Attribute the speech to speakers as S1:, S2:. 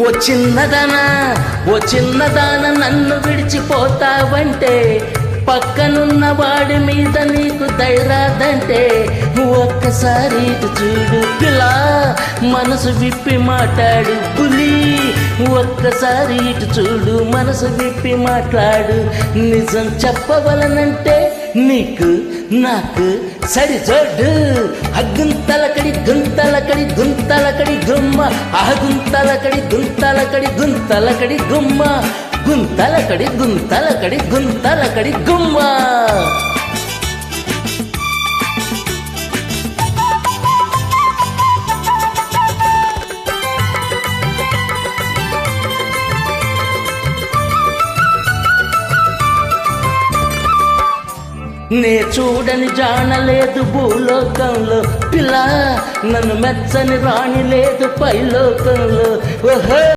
S1: ఓ చిన్నదానా ఓ చిన్నదాన నన్ను విడిచిపోతావంటే పక్కనున్న వాడి మీద నీకు దైరాదంటే ఒక్కసారి ఇటు చూడు పిలా మనసు విప్పి మాట్లాడు పులి ఒక్కసారి ఇటు చూడు మనసు విప్పి మాట్లాడు. నిజం చెప్పవలనంటే నీకు నాకు సరిచోడు అగ్గుంతలకడి గుంతలకడి గుంతలకడి గుమ్మ. అహగుంతలకడి గుంతలకడి గుంతలకడి గుంతలకడి గుమ్మ. గుంతలకడి గుంతలకడి గుంతలకడి గుమ్మ. నే చూడని జానలేదు భూలోకంలో. పిల్ల నన్ను మెచ్చని రాణి లేదు పైలోకంలో. ఓహో!